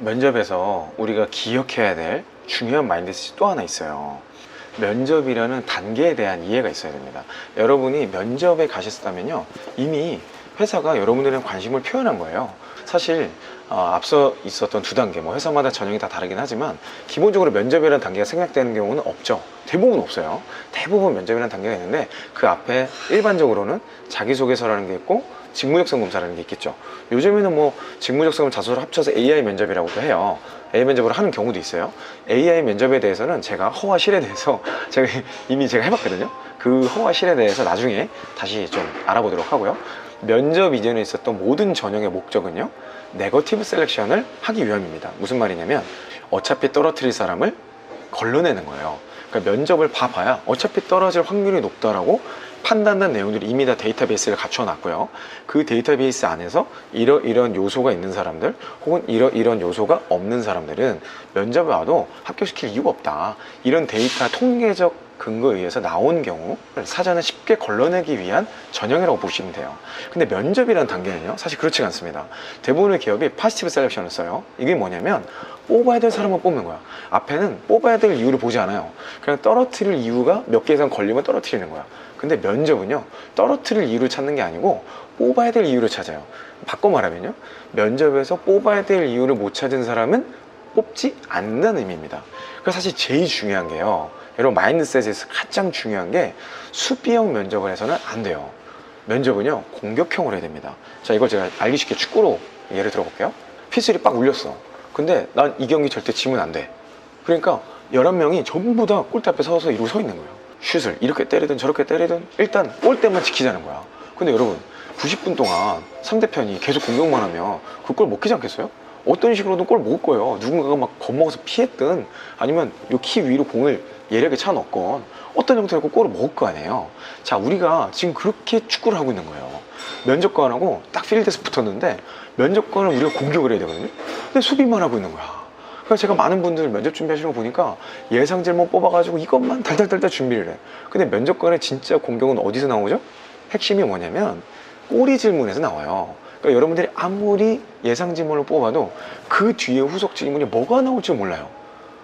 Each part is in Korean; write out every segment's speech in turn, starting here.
면접에서 우리가 기억해야 될 중요한 마인드셋이 또 하나 있어요. 면접이라는 단계에 대한 이해가 있어야 됩니다. 여러분이 면접에 가셨다면요. 이미 회사가 여러분들의 관심을 표현한 거예요. 사실 어, 앞서 있었던 두 단계, 뭐 회사마다 전형이 다 다르긴 하지만 기본적으로 면접이라는 단계가 생략되는 경우는 없죠. 대부분 없어요. 대부분 면접이라는 단계가 있는데 그 앞에 일반적으로는 자기소개서라는 게 있고 직무적성 검사라는 게 있겠죠. 요즘에는 뭐 직무적성을 자소를 합쳐서 AI 면접이라고도 해요. AI 면접을 하는 경우도 있어요. AI 면접에 대해서는 제가 허와 실에 대해서 제가 이미 제가 해봤거든요. 그 허와 실에 대해서 나중에 다시 좀 알아보도록 하고요. 면접 이전에 있었던 모든 전형의 목적은요. 네거티브 셀렉션을 하기 위함입니다. 무슨 말이냐면 어차피 떨어뜨릴 사람을 걸러내는 거예요. 그러니까 면접을 봐봐야 어차피 떨어질 확률이 높다라고 판단된 내용들이 이미 다 데이터베이스를 갖춰 놨고요. 그 데이터베이스 안에서 이런 이런 요소가 있는 사람들 혹은 이런 이런 요소가 없는 사람들은 면접에 와도 합격시킬 이유가 없다. 이런 데이터 통계적 근거에 의해서 나온 경우 사전에 쉽게 걸러내기 위한 전형이라고 보시면 돼요. 근데 면접이라는 단계는요, 사실 그렇지가 않습니다. 대부분의 기업이 파시티브 셀렉션을 써요. 이게 뭐냐면 뽑아야 될 사람을 뽑는 거야. 앞에는 뽑아야 될 이유를 보지 않아요. 그냥 떨어뜨릴 이유가 몇 개 이상 걸리면 떨어뜨리는 거야. 근데 면접은요, 떨어뜨릴 이유를 찾는 게 아니고 뽑아야 될 이유를 찾아요. 바꿔 말하면요, 면접에서 뽑아야 될 이유를 못 찾은 사람은 뽑지 않는다는 의미입니다. 그래서 사실 제일 중요한 게요. 여러분 마인드셋에서 가장 중요한 게 수비형 면접을 해서는 안 돼요. 면접은요 공격형으로 해야 됩니다. 자 이걸 제가 알기 쉽게 축구로 예를 들어볼게요. 피슬이 빡 울렸어. 근데 난 이 경기 절대 지면 안 돼. 그러니까 11명이 전부 다 골대 앞에 서서 이러고 서 있는 거예요. 슛을 이렇게 때리든 저렇게 때리든 일단 골대만 지키자는 거야. 근데 여러분 90분 동안 상대편이 계속 공격만 하면 그 골 먹히지 않겠어요? 어떤 식으로든 골 먹을 거예요. 누군가가 막 겁먹어서 피했든 아니면 요 키 위로 공을 예리하게 차 넣건 어떤 형태로 골을 먹을 거 아니에요. 자, 우리가 지금 그렇게 축구를 하고 있는 거예요. 면접관하고 딱 필드에서 붙었는데 면접관을 우리가 공격을 해야 되거든요. 근데 수비만 하고 있는 거야. 그래서 제가 많은 분들 면접 준비하시는 거 보니까 예상 질문 뽑아가지고 이것만 달달달달 준비를 해. 근데 면접관의 진짜 공격은 어디서 나오죠? 핵심이 뭐냐면 꼬리 질문에서 나와요. 그러니까 여러분들이 아무리 예상 질문을 뽑아도 그 뒤에 후속 질문이 뭐가 나올지 몰라요.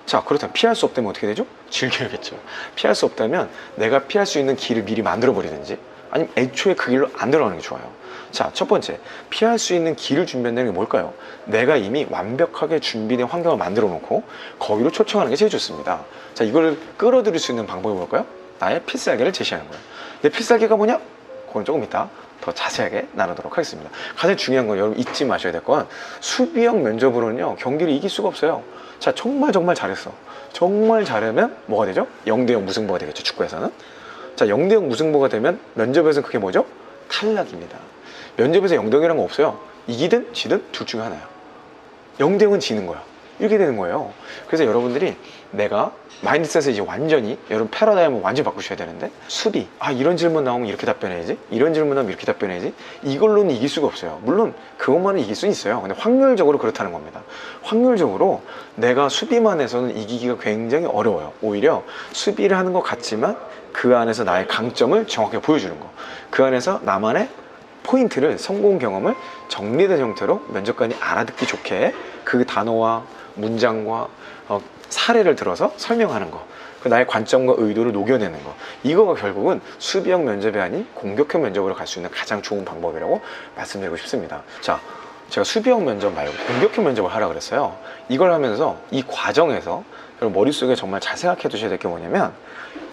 자, 그렇다면 피할 수 없다면 어떻게 되죠? 즐겨야겠죠. 피할 수 없다면 내가 피할 수 있는 길을 미리 만들어 버리든지 아니면 애초에 그 길로 안 들어가는 게 좋아요. 자, 첫 번째, 피할 수 있는 길을 준비한다는 게 뭘까요? 내가 이미 완벽하게 준비된 환경을 만들어 놓고 거기로 초청하는 게 제일 좋습니다. 자, 이걸 끌어들일 수 있는 방법이 뭘까요? 나의 필살기를 제시하는 거예요. 내 필살기가 뭐냐? 그건 조금 이따 더 자세하게 나누도록 하겠습니다. 가장 중요한 건 여러분 잊지 마셔야 될 건 수비형 면접으로는요 경기를 이길 수가 없어요. 자 정말 정말 잘했어. 정말 잘하면 뭐가 되죠? 0대0 무승부가 되겠죠 축구에서는. 자 0대0 무승부가 되면 면접에서는 그게 뭐죠? 탈락입니다. 면접에서 0대0이라는 거 없어요. 이기든 지든 둘 중에 하나야. 0대0은 지는 거야. 이렇게 되는 거예요. 그래서 여러분들이 내가 마인드셋을 이제 완전히 여러분 패러다임을 완전히 바꾸셔야 되는데 수비. 아 이런 질문 나오면 이렇게 답변해야지? 이런 질문 나오면 이렇게 답변해야지? 이걸로는 이길 수가 없어요. 물론 그것만은 이길 수는 있어요. 근데 확률적으로 그렇다는 겁니다. 확률적으로 내가 수비만 해서는 이기기가 굉장히 어려워요. 오히려 수비를 하는 것 같지만 그 안에서 나의 강점을 정확하게 보여주는 거그 안에서 나만의 포인트를 성공 경험을 정리된 형태로 면접관이 알아듣기 좋게 그 단어와 문장과 어, 사례를 들어서 설명하는 거. 그 나의 관점과 의도를 녹여내는 거. 이거가 결국은 수비형 면접이 아닌 공격형 면접으로 갈 수 있는 가장 좋은 방법이라고 말씀드리고 싶습니다. 자, 제가 수비형 면접 말고 공격형 면접을 하라 그랬어요. 이걸 하면서 이 과정에서 여러분 머릿속에 정말 잘 생각해 두셔야 될 게 뭐냐면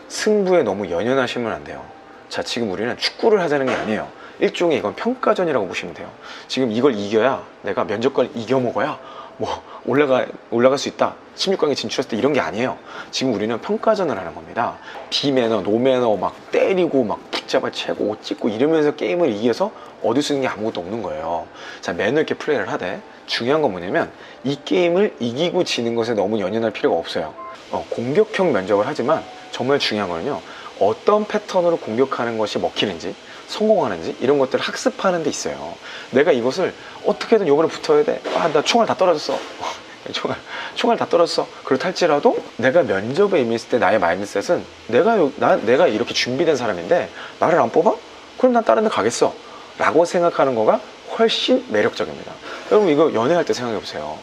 승부에 너무 연연하시면 안 돼요. 자, 지금 우리는 축구를 하자는 게 아니에요. 일종의 이건 평가전이라고 보시면 돼요. 지금 이걸 이겨야 내가 면접관을 이겨 먹어야 뭐 올라가 올라갈 수 있다. 16강에 진출했을 때 이런 게 아니에요. 지금 우리는 평가전을 하는 겁니다. 비매너, 노매너 막 때리고 막 붙잡아 채고 옷 찢고 이러면서 게임을 이겨서 얻을 수 있는 게 아무것도 없는 거예요. 자, 매너 있게 플레이를 하되 중요한 건 뭐냐면 이 게임을 이기고 지는 것에 너무 연연할 필요가 없어요. 어, 공격형 면접을 하지만 정말 중요한 거는요. 어떤 패턴으로 공격하는 것이 먹히는지 성공하는지 이런 것들을 학습하는 데 있어요. 내가 이것을 어떻게든 요번에 붙어야 돼. 아, 나 총알 다 떨어졌어. 총알, 총알 다 떨어졌어. 그렇다 할지라도 내가 면접에 임했을 때 나의 마인드셋은 내가, 요- 나, 내가 이렇게 준비된 사람인데 나를 안 뽑아? 그럼 난 다른 데 가겠어. 라고 생각하는 거가 훨씬 매력적입니다. 여러분 이거 연애할 때 생각해 보세요.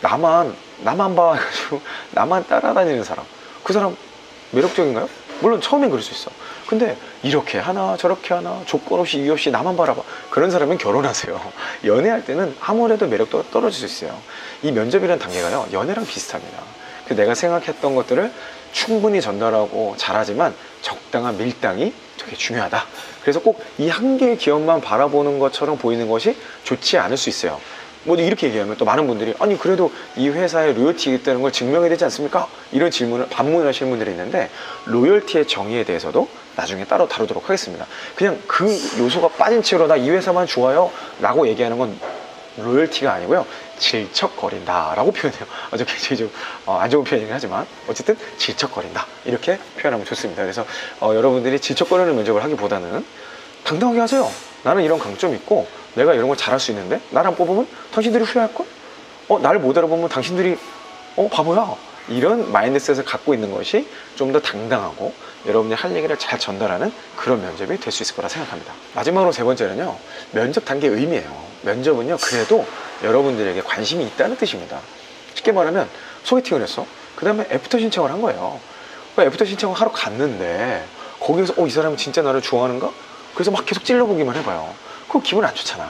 나만 나만 봐가지고 나만 따라다니는 사람 그 사람 매력적인가요? 물론 처음엔 그럴 수 있어. 근데 이렇게 하나 저렇게 하나 조건 없이 이유 없이 나만 바라봐 그런 사람은 결혼하세요. 연애할 때는 아무래도 매력도가 떨어질 수 있어요. 이 면접이라는 단계가요 연애랑 비슷합니다. 그 내가 생각했던 것들을 충분히 전달하고 잘하지만 적당한 밀당이 되게 중요하다. 그래서 꼭 이 한 개의 기업만 바라보는 것처럼 보이는 것이 좋지 않을 수 있어요. 뭐 이렇게 얘기하면 또 많은 분들이 아니 그래도 이 회사에 로열티가 있다는 걸 증명해야 되지 않습니까? 이런 질문을 반문을 하시는 분들이 있는데 로열티의 정의에 대해서도 나중에 따로 다루도록 하겠습니다. 그냥 그 요소가 빠진 채로 나 이 회사만 좋아요 라고 얘기하는 건 로열티가 아니고요. 질척거린다 라고 표현해요. 아주 굉장히 좀 어, 안 좋은 표현이긴 하지만 어쨌든 질척거린다 이렇게 표현하면 좋습니다. 그래서 어, 여러분들이 질척거리는 면접을 하기보다는 당당하게 하세요. 나는 이런 강점이 있고 내가 이런 걸 잘할 수 있는데 나랑 뽑으면 당신들이 후회할걸? 어, 나를 못 알아보면 당신들이 어, 바보야. 이런 마인드셋을 갖고 있는 것이 좀 더 당당하고 여러분이 할 얘기를 잘 전달하는 그런 면접이 될 수 있을 거라 생각합니다. 마지막으로 세 번째는요, 면접 단계 의미예요. 면접은요, 그래도 여러분들에게 관심이 있다는 뜻입니다. 쉽게 말하면 소개팅을 했어. 그 다음에 애프터 신청을 한 거예요. 그 애프터 신청을 하러 갔는데 거기서 어, 이 사람은 진짜 나를 좋아하는가? 그래서 막 계속 찔러보기만 해봐요. 그거 기분 안 좋잖아.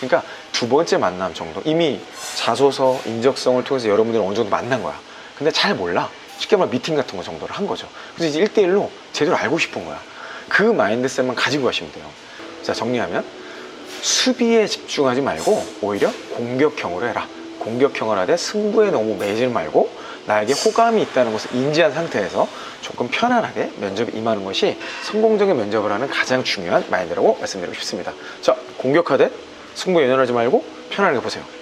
그러니까 두 번째 만남 정도 이미 자소서, 인적성을 통해서 여러분들을 어느 정도 만난 거야. 근데 잘 몰라. 쉽게 말하면 미팅 같은 거 정도를 한 거죠. 그래서 이제 1대1로 제대로 알고 싶은 거야. 그 마인드셋만 가지고 가시면 돼요. 자, 정리하면 수비에 집중하지 말고 오히려 공격형으로 해라. 공격형을 하되 승부에 너무 매질 말고 나에게 호감이 있다는 것을 인지한 상태에서 조금 편안하게 면접에 임하는 것이 성공적인 면접을 하는 가장 중요한 마인드라고 말씀드리고 싶습니다. 자, 공격하되 승부에 연연하지 말고 편안하게 보세요.